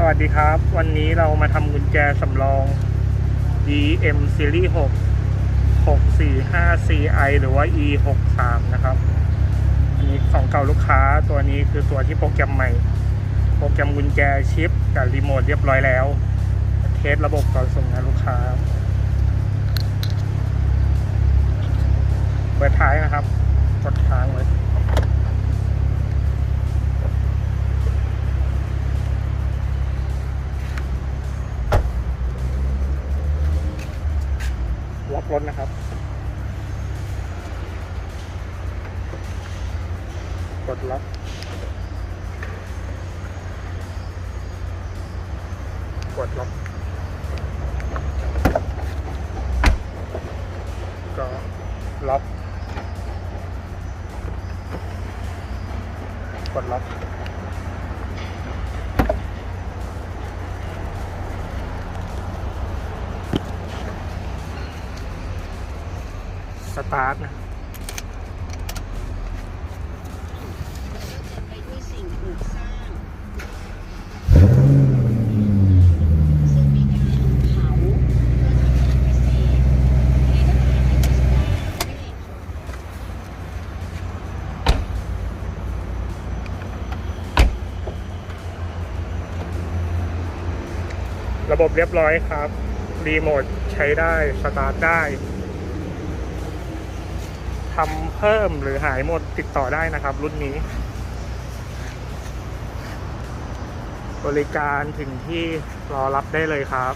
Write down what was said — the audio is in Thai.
สวัสดีครับ วันนี้เรามาทำกุญแจสำรอง DM Series 6 645 CI หรือว่า E 6 3นะครับ อันนี้ของเก่าลูกค้าตัวนี้คือตัวที่โปรแกรมใหม่ โปรแกรมกุญแจชิปกับรีโมทเรียบร้อยแล้ว เทสระบบก่อนส่งงานลูกค้า เปิดท้ายนะครับ กดค้างไว้ รถนะครับ กดล็อกกดล็อกก็ล็อกกดล็อก ณฑ์ที่ไม่ได้ระบบเรียบร้อยครับ รีโมทใช้ได้ สตาร์ทได้ ทำเพิ่มหรือหายหมดติดต่อได้นะครับ รุ่นนี้ บริการถึงที่รอรับได้เลยครับ